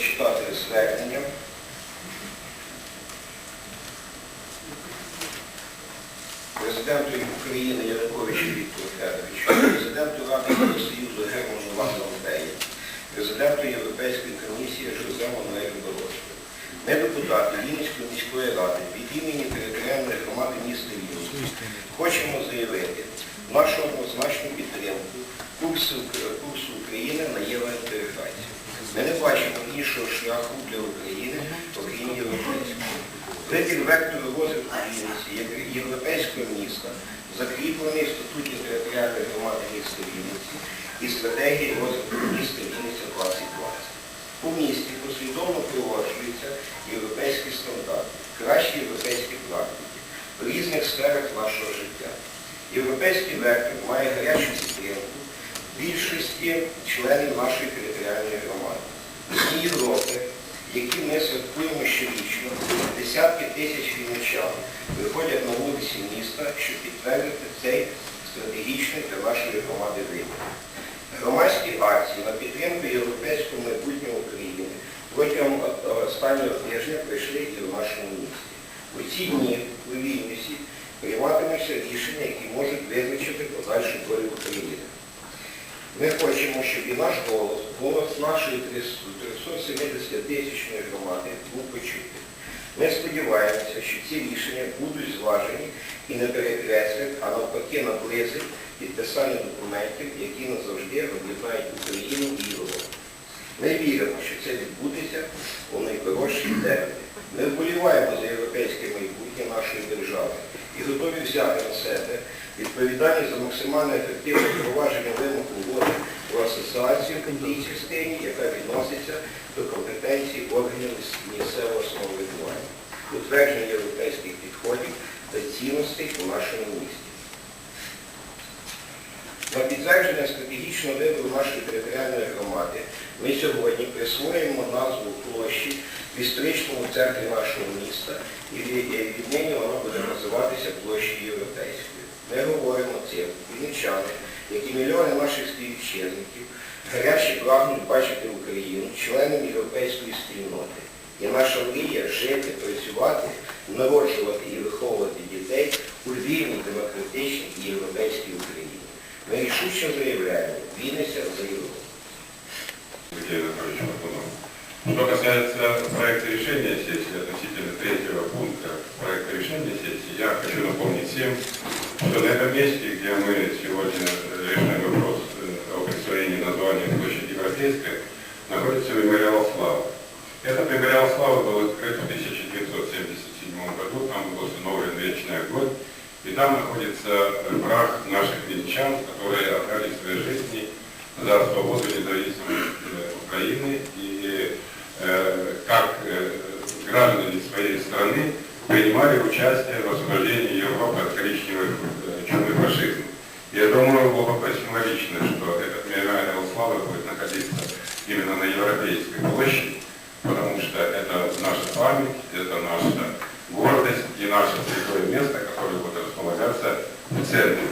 зачитати звернення. Президенту України Януковичу Віктору Федоровичу, президенту Ради Євросоюзу Герману Ван Ромпею, президенту Європейської комісії Жозе Мануелю Борозову. Ми, депутати Вінницької міської ради від імені територіальної громади міста Вінниці хочемо заявити нашу однозначну підтримку курсу, курсу України на євроінтеграцію. Ми не бачимо іншого шляху для України, окрім європейського. Вибір вектору розвитку Вінниці як європейського міста закріплений в статуті територіальної громади міста Вінниці і стратегії розвитку міста Вінниця 2020. У місті послідовно проваджуються європейські стандарти, кращі європейські практики в різних сферах нашого життя. Європейський вектор має гарячу підтримку більшості членів нашої територіальної громади. З Європи, які ми святкуємо щорічно, десятки тисяч вінничан виходять на вулиці міста, щоб підтвердити цей стратегічний для нашої громади вибір. Громадські акції на підтримку європейського майбутнього України протягом останнього тижня пройшли і в нашому місті. У ці дні у Вільнюсі прийматимуться рішення, Ми хочемо, щоб і наш голос, голос нашої 370 тисячної громади був почутий. Ми сподіваємося, що ці рішення будуть зважені і не перекреслять, а навпаки наблизять підписання документів, які назавжди об'єднають Україну і Європу. Ми віримо, що це відбудеться у найкоротші терміни. Ми вболіваємо за європейське майбутнє нашої держави і готові взяти на себе відповідальність за максимально ефективне впровадження асоціацію в тій частині, яка відноситься до компетенції органів місцевого самоврядування, утвердження європейських підходів та цінностей у нашому місті. На підтвердження стратегічного вибору нашої територіальної громади ми сьогодні присвоїмо назву площі в історичному центрі нашого міста і від- і віднині вона буде називатися площею Європейською. Ми говоримо цим вінничани, як і мільйони наших співвітчизників, гаряче прагнуть бачити Україну членом європейської спільноти. І наша мрія жити, працювати, народжувати і виховувати дітей у вільній, демократичній і європейській Україні. Ми рішуче заявляємо, Вінниця за Європу. Что касается проекта решения сессии относительно третьего пункта проекта решения сессии, я хочу напомнить всем, что на этом месте, где мы сегодня Европейская, находится мемориал славы. Этот мемориал славы был открыт в 1977 году, там был установлен вечный огонь, и там находится прах наших венчан, которые отдали свои жизни за свободу и независимость э, Украины и э, как э, граждане своей страны принимали участие в освобождении Европы от коричневых э, чумы фашизма. Я думаю, бы символично, что память, это наша гордость и наше святое место, которое будет располагаться в центре